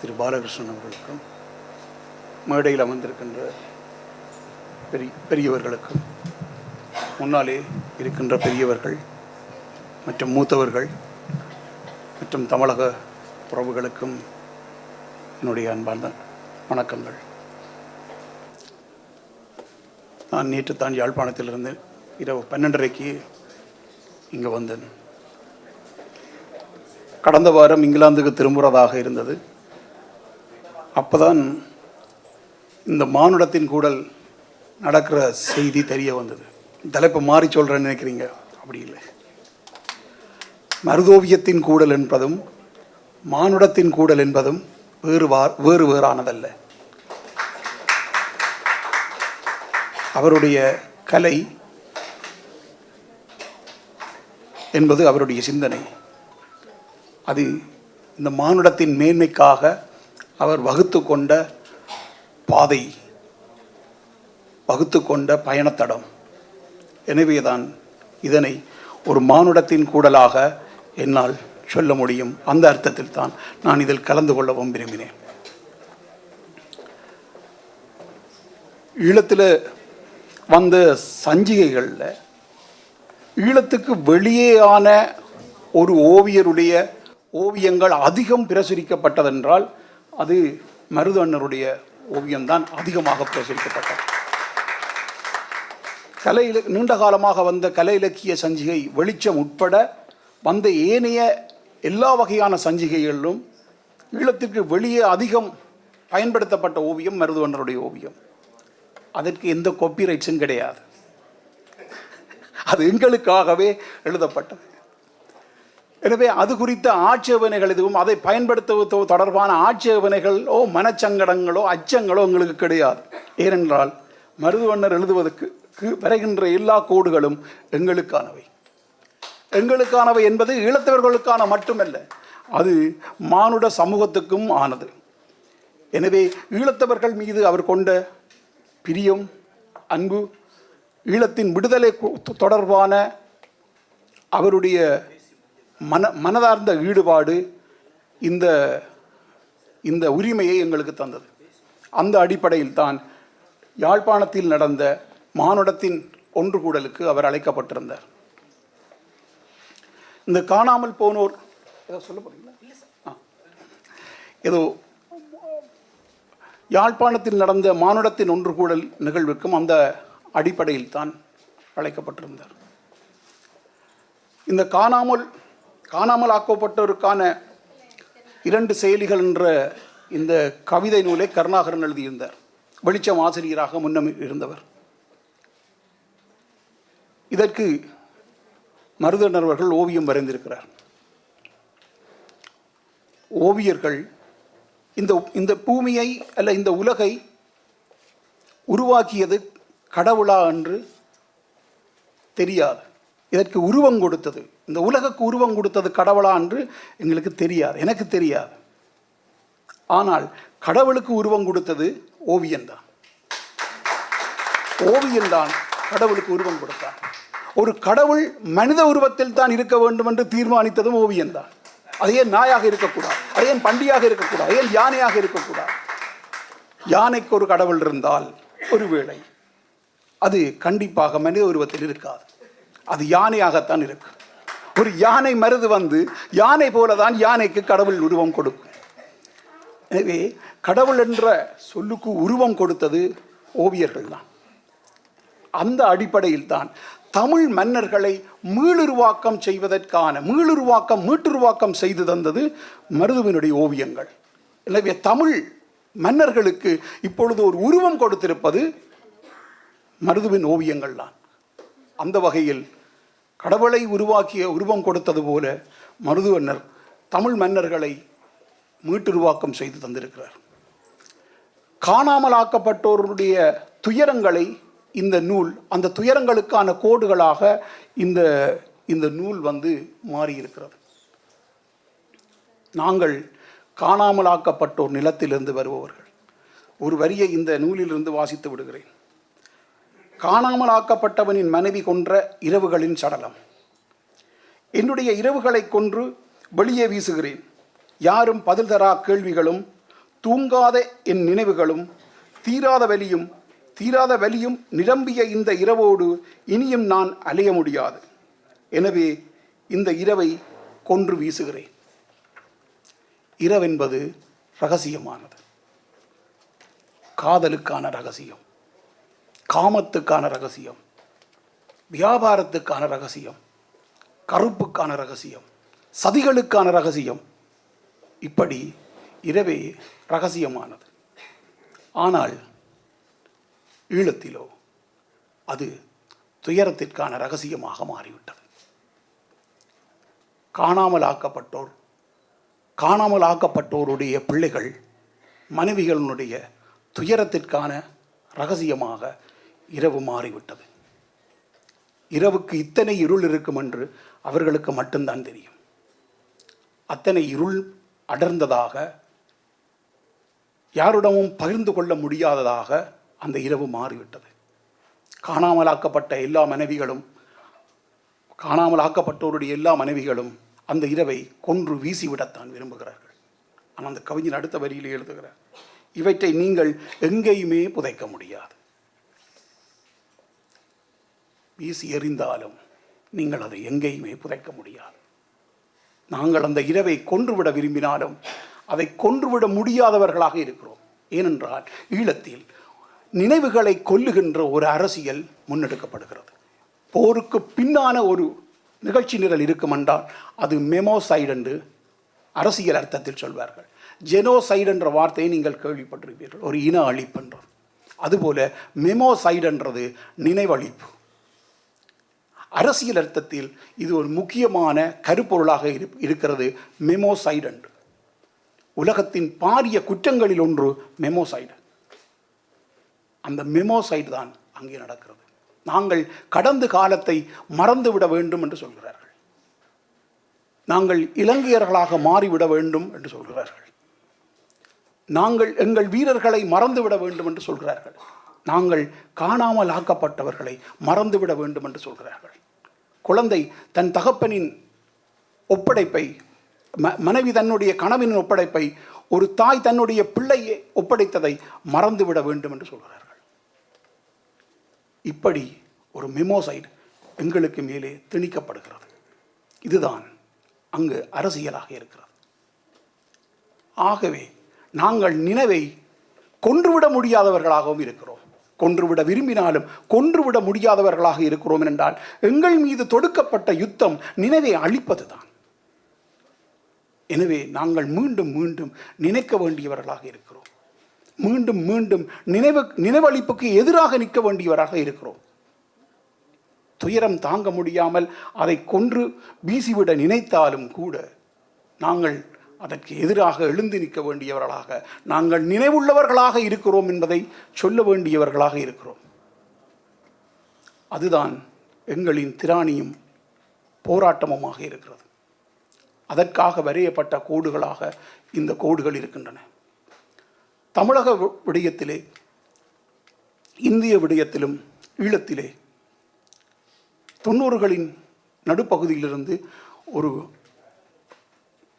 திரு பாலகிருஷ்ணன் அவர்களுக்கும் மேடையில் அமர்ந்திருக்கின்ற பெரிய பெரியவர்களுக்கும் முன்னாலே இருக்கின்ற பெரியவர்கள் மற்றும் மூத்தவர்கள் மற்றும் தமிழக உறவுகளுக்கும் என்னுடைய அன்பார்ந்த வணக்கங்கள். நான் நேற்று தான் யாழ்ப்பாணத்திலிருந்து இரவு பன்னெண்டரைக்கு இங்கே வந்தேன். கடந்த வாரம் இங்கிலாந்துக்கு திரும்புகிறதாக இருந்தது. அப்போதான் இந்த மானுடத்தின் கூடல் நடக்கிற செய்தி தெரிய வந்தது. தலைப்பை மாறி சொல்கிறேன்னு நினைக்கிறீங்க? அப்படி இல்லை. மருதோவியத்தின் கூடல் என்பதும் மானுடத்தின் கூடல் என்பதும் வேறு வேறு வேறானதல்ல. அவருடைய கலை என்பது அவருடைய சிந்தனை. அது இந்த மானுடத்தின் மேன்மைக்காக அவர் வகுத்து கொண்ட பாதை வகுத்து கொண்ட பயணத்தடம். எனவேதான் இதனை ஒரு மானுடத்தின் கூடலாக என்னால் சொல்ல முடியும். அந்த அர்த்தத்தில் தான் நான் இதில் கலந்து கொள்ளவும் விரும்பினேன். ஈழத்தில் வந்த சஞ்சிகைகளில் ஈழத்துக்கு வெளியேயான ஒரு ஓவியருடைய ஓவியங்கள் அதிகம் பிரசுரிக்கப்பட்டதென்றால் அது மருதண்ணருடைய ஓவியம்தான் அதிகமாக பிரசுரிக்கப்பட்டது. கலை இல நீண்ட காலமாக வந்த கலை இலக்கிய சஞ்சிகை வெளிச்சம் உட்பட வந்த ஏனைய எல்லா வகையான சஞ்சிகைகளிலும் ஈழத்திற்கு வெளியே அதிகம் பயன்படுத்தப்பட்ட ஓவியம் மருதுவண்ணருடைய ஓவியம். அதற்கு எந்த காப்பிரைட்ஸும் கிடையாது. அது எங்களுக்காகவே எழுதப்பட்டது. எனவே அது குறித்த ஆட்சேபனைகள் எதுவும் அதை பயன்படுத்துவது தொடர்பான ஆட்சேபனைகளோ மனச்சங்கடங்களோ அச்சங்களோ எங்களுக்கு கிடையாது. ஏனென்றால் மருதுவண்ணர் எழுதுவதற்கு கு- வரைகின்ற எல்லா கோடுகளும் எங்களுக்கானவை. எங்களுக்கானவை என்பது ஈழத்தவர்களுக்கான மட்டுமல்ல அது மானுட சமூகத்துக்கும் ஆனது. எனவே ஈழத்தவர்கள் மீது அவர் கொண்ட பிரியம் அன்பு ஈழத்தின் விடுதலை தொடர்பான அவருடைய மன மனதார்ந்த ஈடுபாடு இந்த இந்த உரிமையை எங்களுக்கு தந்தது. அந்த அடிப்படையில் தான் யாழ்ப்பாணத்தில் நடந்த மானுடத்தின் ஒன்று கூடலுக்கு அவர் அழைக்கப்பட்டிருந்தார். இந்த காணாமல் போனோர் ஏதோ சொல்ல போறீங்களா? ஆ. ஏதோ யாழ்ப்பாணத்தில் நடந்த மானுடத்தின் ஒன்று கூடல் நிகழ்வுக்கும் அந்த அடிப்படையில் தான் அழைக்கப்பட்டிருந்தார். இந்த காணாமல் காணாமல் ஆக்கப்பட்டோருக்கான இரண்டு செயலிகள் என்ற இந்த கவிதை நூலை கருணாகரன் எழுதியிருந்தார். வெளிச்சம் ஆசிரியராக முன்னம் இருந்தவர். இதற்கு மருதனர் அவர்கள் ஓவியம் வரைந்திருக்கிறார். ஓவியர்கள் இந்த இந்த பூமியை அல்ல இந்த உலகை உருவாக்கியது கடவுளா என்று தெரியாது. இதற்கு உருவம் கொடுத்தது இந்த உலகுக்கு உருவம் கொடுத்தது கடவுளா என்று எங்களுக்கு தெரியாது எனக்கு தெரியாது. ஆனால் கடவுளுக்கு உருவம் கொடுத்தது ஓவியம்தான் ஓவியம்தான் கடவுளுக்கு உருவம் கொடுத்தான். ஒரு கடவுள் மனித உருவத்தில் தான் இருக்க வேண்டும் என்று தீர்மானித்ததும் ஓவியம்தான் அது ஏன் நாயாக இருக்கக்கூடாது? அது ஏன் பண்டியாக இருக்கக்கூடாது? ஏன் யானையாக இருக்கக்கூடாது? யானைக்கு ஒரு கடவுள் இருந்தால் ஒருவேளை அது கண்டிப்பாக மனித உருவத்தில் இருக்காது. அது யானையாகத்தான் இருக்கும் ஒரு யானை மருது வந்து யானை போலதான் யானைக்கு கடவுள் உருவம் கொடுக்கும் எனவே கடவுள் என்ற சொல்லுக்கு உருவம் கொடுத்தது ஓவியர்கள் தான். அந்த அடிப்படையில் தான் தமிழ் மன்னர்களை மீளுருவாக்கம் செய்வதற்கான மீளுருவாக்கம் மீட்டுருவாக்கம் செய்து தந்தது மருதுவினுடைய ஓவியங்கள். எனவே தமிழ் மன்னர்களுக்கு இப்பொழுது ஒரு உருவம் கொடுத்திருப்பது மருதுவின் ஓவியங்கள் தான். அந்த வகையில் கடவுளை உருவாக்கிய உருவம் கொடுத்தது போல மருதுவன்னர் தமிழ் மன்னர்களை மீட்டுருவாக்கம் செய்து தந்திருக்கிறார். காணாமலாக்கப்பட்டோருடைய துயரங்களை இந்த நூல் அந்த துயரங்களுக்கான கோடுகளாக இந்த இந்த நூல் வந்து மாறியிருக்கிறது. நாங்கள் காணாமலாக்கப்பட்டோர் நிலத்திலிருந்து வருபவர்கள். ஒரு வரியை இந்த நூலிலிருந்து வாசித்து விடுகிறேன். காணாமல் ஆக்கப்பட்டவனின் மனைவி கொன்ற இரவுகளின் சடலம். என்னுடைய இரவுகளை கொன்று வெளியே வீசுகிறேன். யாரும் பதில் தரா கேள்விகளும் தூங்காத என் நினைவுகளும் தீராத வலியும் தீராத வலியும் நிரம்பிய இந்த இரவோடு இனியும் நான் அலைய முடியாது. எனவே இந்த இரவை கொன்று வீசுகிறேன். இரவென்பது ரகசியமானது. காதலுக்கான ரகசியம். காமத்துக்கான ரகசியம் வியாபாரத்துக்கான ரகசியம் கருப்புக்கான ரகசியம் சதிகளுக்கான ரகசியம் இப்படி இரவே ரகசியமானது. ஆனால் ஈழத்திலோ அது துயரத்திற்கான ரகசியமாக மாறிவிட்டது. காணாமல் ஆக்கப்பட்டோர் காணாமல் ஆக்கப்பட்டோருடைய பிள்ளைகள் மனைவிகளினுடைய துயரத்திற்கான ரகசியமாக இரவு மாறிவிட்டது. இரவுக்கு இத்தனை இருள் இருக்கும் என்று அவர்களுக்கு மட்டும்தான் தெரியும். அத்தனை இருள் அடர்ந்ததாக யாரிடமும் பகிர்ந்து கொள்ள முடியாததாக அந்த இரவு மாறிவிட்டது. காணாமலாக்கப்பட்ட எல்லா மனைவிகளும் காணாமலாக்கப்பட்டோருடைய எல்லா மனைவிகளும் அந்த இரவை கொன்று வீசிவிடத்தான் விரும்புகிறார்கள். ஆனால் அந்த கவிஞன் அடுத்த வரியில் எழுதுகிறார் இவற்றை நீங்கள் எங்கேயுமே புதைக்க முடியாது. வீசி எறிந்தாலும் நீங்கள் அதை எங்கேயுமே புதைக்க முடியாது. நாங்கள் அந்த இரவை கொன்றுவிட விரும்பினாலும் அதை கொன்றுவிட முடியாதவர்களாக இருக்கிறோம். ஏனென்றால் ஈழத்தில் நினைவுகளை கொல்லுகின்ற ஒரு அரசியல் முன்னெடுக்கப்படுகிறது. போருக்கு பின்னான ஒரு நிகழ்ச்சி நிரல் இருக்கும் என்றால் அது மெமோசைடு என்று அரசியல் அர்த்தத்தில் சொல்வார்கள். ஜெனோசைடு என்ற வார்த்தையை நீங்கள் கேள்விப்பட்டிருப்பீர்கள். ஒரு இன அழிப்புன்றது அதுபோல மெமோசைடு என்றது நினைவழிப்பு. அரசியல் அர்த்தத்தில் இது ஒரு முக்கியமான கருப்பொருளாக இரு- இருக்கிறது மெமோசைடு உலகத்தின் பாரிய குற்றங்களில் ஒன்று மெமோசைடு. அந்த மெமோசைடு தான் அங்கே நடக்கிறது. நாங்கள் கடந்த காலத்தை மறந்துவிட வேண்டும் என்று சொல்கிறார்கள். நாங்கள் இலங்கையர்களாக மாறிவிட வேண்டும் என்று சொல்கிறார்கள். நாங்கள் எங்கள் வீரர்களை மறந்துவிட வேண்டும் என்று சொல்கிறார்கள். நாங்கள் காணாமல் ஆக்கப்பட்டவர்களை மறந்துவிட வேண்டும் என்று சொல்கிறார்கள். குழந்தை தன் தகப்பனின் ஒப்படைப்பை ம- மனைவி தன்னுடைய கணவனின் ஒப்படைப்பை ஒரு தாய் தன்னுடைய பிள்ளையை ஒப்படைத்ததை மறந்துவிட வேண்டும் என்று சொல்கிறார்கள். இப்படி ஒரு மெமோசைடு எங்களுக்கு மேலே திணிக்கப்படுகிறது. இதுதான் அங்கு அரசியலாக இருக்கிறது. ஆகவே நாங்கள் நினைவை கொன்றுவிட முடியாதவர்களாகவும் இருக்கிறோம். கொன்றுவிட விரும்பினாலும் கொன்றுவிட முடியாதவர்களாக இருக்கிறோம் என்றால் எங்கள் மீது தொடுக்கப்பட்ட யுத்தம் நினைவை அழிப்பதுதான் எனவே நாங்கள் மீண்டும் மீண்டும் நினைக்க வேண்டியவர்களாக இருக்கிறோம். மீண்டும் மீண்டும் நினைவு நினைவழிப்புக்கு எதிராக நிற்க வேண்டியவராக இருக்கிறோம். துயரம் தாங்க முடியாமல் அதை கொன்று வீசிவிட நினைத்தாலும் கூட நாங்கள் அதற்கு எதிராக எழுந்து நிற்க வேண்டியவர்களாக நாங்கள் நினைவுள்ளவர்களாக இருக்கிறோம் என்பதை சொல்ல வேண்டியவர்களாக இருக்கிறோம். அதுதான் எங்களின் திராணியும் போராட்டமுமாக இருக்கிறது. அதற்காக வரையப்பட்ட கோடுகளாக இந்த கோடுகள் இருக்கின்றன. தமிழக விடயத்திலே இந்திய விடயத்திலும் ஈழத்திலே தொண்ணூறுகளின் நடுப்பகுதியிலிருந்து ஒரு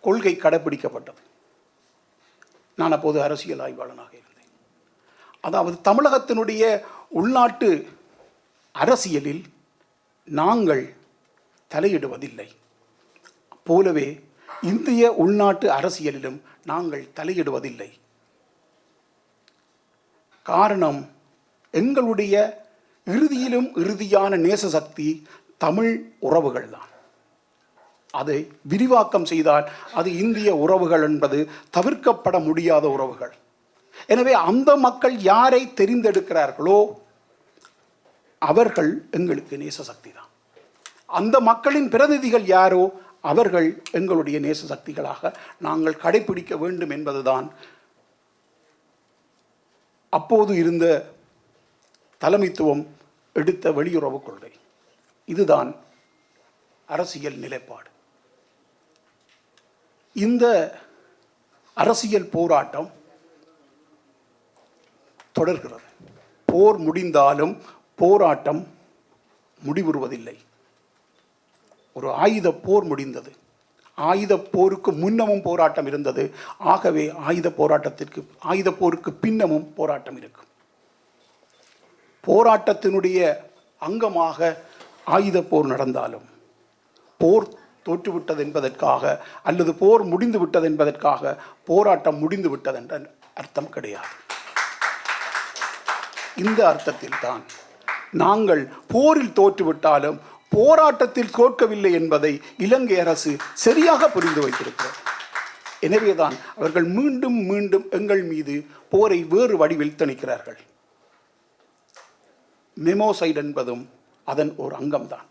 கொள்கை கடைப்பிடிக்கப்பட்டது. நான் அப்போது அரசியல் ஆய்வாளனாக இருந்தேன். அதாவது தமிழகத்தினுடைய உள்நாட்டு அரசியலில் நாங்கள் தலையிடுவதில்லை. போலவே இந்திய உள்நாட்டு அரசியலிலும் நாங்கள் தலையிடுவதில்லை. காரணம் எங்களுடைய இறுதியிலும் இறுதியான நேச சக்தி தமிழ் உறவுகள் தான் அதை விரிவாக்கம் செய்தால் அது இந்திய உறவுகள் என்பது தவிர்க்கப்பட முடியாத உறவுகள். எனவே அந்த மக்கள் யாரை தெரிந்தெடுக்கிறார்களோ அவர்கள் எங்களுக்கு நேச சக்தி தான் அந்த மக்களின் பிரதிநிதிகள் யாரோ அவர்கள் எங்களுடைய நேச சக்திகளாக நாங்கள் கடைபிடிக்க வேண்டும் என்பதுதான் அப்போது இருந்த தலைமைத்துவம் எடுத்த வெளியுறவு கொள்கை. இதுதான் அரசியல் நிலைப்பாடு. இந்த அரசியல் போராட்டம் தொடர்கிறது. போர் முடிந்தாலும் போராட்டம் முடிவுறுவதில்லை. ஒரு ஆயுத போர் முடிந்தது. ஆயுத போருக்கு முன்னமும் போராட்டம் இருந்தது. ஆகவே ஆயுத போராட்டத்திற்கு ஆயுத போருக்கு பின்னமும் போராட்டம் இருக்கும் போராட்டத்தினுடைய அங்கமாக ஆயுத போர் நடந்தாலும் போர் தோற்றுவிட்டது என்பதற்காக அல்லது போர் முடிந்து விட்டது என்பதற்காக போராட்டம் முடிந்து விட்டது என்ற அர்த்தம் கிடையாது. இந்த அர்த்தத்தில் தான் நாங்கள் போரில் தோற்றுவிட்டாலும் போராட்டத்தில் தோற்கவில்லை என்பதை இலங்கை அரசு சரியாக புரிந்து வைத்திருக்கிறது. எனவேதான் அவர்கள் மீண்டும் மீண்டும் எங்கள் மீது போரை வேறு வடிவில் திணிக்கிறார்கள். மெமோசைட் என்பதும் அதன் ஒரு அங்கம்தான்.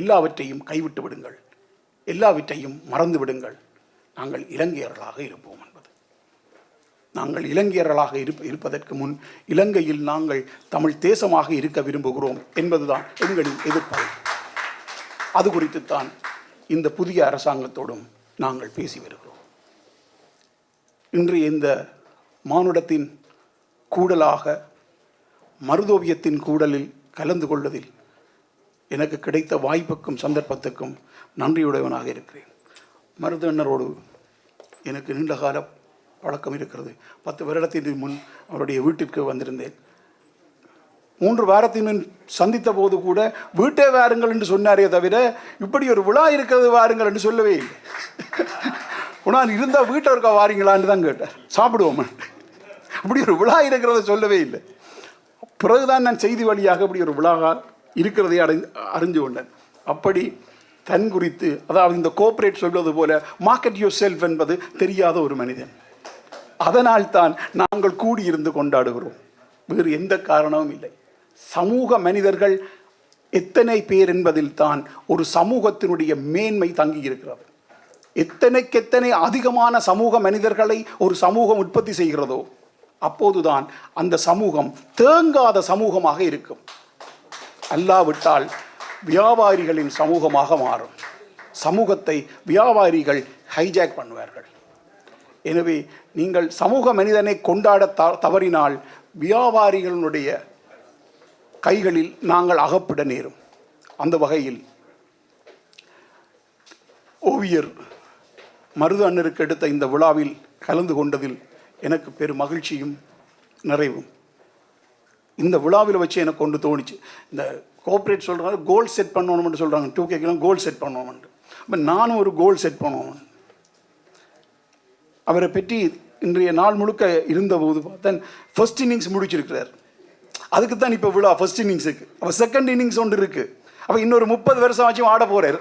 எல்லாவற்றையும் கைவிட்டு விடுங்கள். எல்லாவற்றையும் மறந்து விடுங்கள். நாங்கள் இலங்கையர்களாக இருப்போம் என்பது. நாங்கள் இலங்கையர்களாக இருப்ப இருப்பதற்கு முன் இலங்கையில் நாங்கள் தமிழ் தேசமாக இருக்க விரும்புகிறோம் என்பதுதான் எங்களின் எதிர்ப்பாடு அது குறித்துத்தான் இந்த புதிய அரசாங்கத்தோடும் நாங்கள் பேசி வருகிறோம். இன்று இந்த மானுடத்தின் கூடலாக மருதோவியத்தின் கூடலில் கலந்து கொள்வதில் எனக்கு கிடைத்த வாய்ப்புக்கும் சந்தர்ப்பத்துக்கும் நன்றியுடையவனாக இருக்கிறேன். மருதண்ணரோடு எனக்கு நீண்டகால பழக்கம் இருக்கிறது. பத்து வருடத்தின் முன் அவருடைய வீட்டிற்கு வந்திருந்தேன். மூன்று வாரத்தின் முன் சந்தித்த போது கூட வீட்டே வாருங்கள் என்று சொன்னாரே தவிர இப்படி ஒரு விழா இருக்கிறது வாருங்கள் என்று சொல்லவே இல்லை. உனால் இருந்தால் வீட்டை இருக்க வாரீங்களான்னு தான் கேட்டார். சாப்பிடுவோம் அப்படி ஒரு விழா இருக்கிறத சொல்லவே இல்லை. பிறகுதான் நான் செய்தி வழியாக இப்படி ஒரு விழா இருக்கிறதை அடை அறிஞ்சு கொண்டேன். அப்படி தன் குறித்து அதாவது இந்த கோஆப்ரேட் சொல்வது போல மார்க்கெட் யூர் செல்ஃப் என்பது தெரியாத ஒரு மனிதன். அதனால் தான் நாங்கள் கூடியிருந்து கொண்டாடுகிறோம். வேறு எந்த காரணமும் இல்லை. சமூக மனிதர்கள் எத்தனை பேர் என்பதில் தான் ஒரு சமூகத்தினுடைய மேன்மை தங்கி இருக்கிறது. எத்தனைக்கு எத்தனை அதிகமான சமூக மனிதர்களை ஒரு சமூகம் உற்பத்தி செய்கிறதோ அப்போதுதான் அந்த சமூகம் தேங்காத சமூகமாக இருக்கும். அல்லாவிட்டால் வியாபாரிகளின் சமூகமாக மாறும். சமூகத்தை வியாபாரிகள் ஹைஜாக் பண்ணுவார்கள். எனவே நீங்கள் சமூக மனிதனை கொண்டாட த தவறினால் வியாபாரிகளுடைய கைகளில் நாங்கள் அகப்பட நேரும். அந்த வகையில் ஓவியர் மருது அண்ணருக்கு எடுத்த இந்த விழாவில் கலந்து கொண்டதில் எனக்கு பெரும் மகிழ்ச்சியும் நிறைவும். இந்த விழாவில் வச்சு எனக்கு கொண்டு தோணுச்சு. இந்த கோஆப்ரேட் சொல்கிறாங்க கோல் செட் பண்ணணும்னு சொல்கிறாங்க டூ கேக்கெலாம் கோல் செட் பண்ணணும்னு இப்போ நானும் ஒரு கோல் செட் பண்ணுவோம். அவரை பற்றி இன்றைய நாள் முழுக்க இருந்தபோது பார்த்தேன் ஃபர்ஸ்ட் இன்னிங்ஸ் முடிச்சிருக்கிறார். அதுக்கு தான் இப்போ விழா ஃபர்ஸ்ட் இன்னிங்ஸுக்கு அப்போ செகண்ட் இன்னிங்ஸ் ஒன்று இருக்குது அப்போ இன்னொரு முப்பது வருஷம் ஆச்சும் ஆட போகிறார்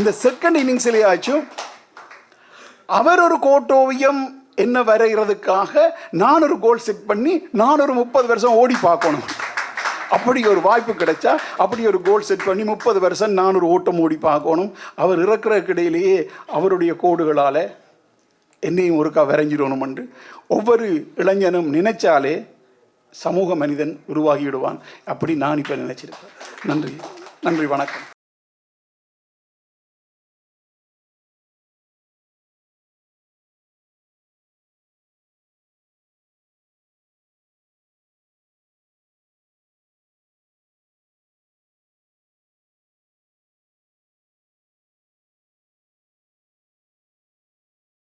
இந்த செகண்ட் இன்னிங்ஸ்லேயாச்சும் அவர் ஒரு கோட்டோவியம் என்ன வரைகிறதுக்காக நான் ஒரு கோல் செட் பண்ணி நான் ஒரு முப்பது வருஷம் ஓடி பார்க்கணும். அப்படி ஒரு வாய்ப்பு கிடைச்சா அப்படி ஒரு கோல் செட் பண்ணி முப்பது வருஷம் நான் ஒரு ஓட்டம் ஓடி பார்க்கணும். அவர் இறக்குறதுக்கு இடையிலேயே அவருடைய கோடுகளால் என்னையும் ஒருக்கா வரைஞ்சிடணும் என்று ஒவ்வொரு இளைஞனும் நினைச்சாலே சமூக மனிதன் உருவாகிவிடுவான். அப்படி நான் இப்போ நினைச்சிருக்கேன். நன்றி. நன்றி வணக்கம்.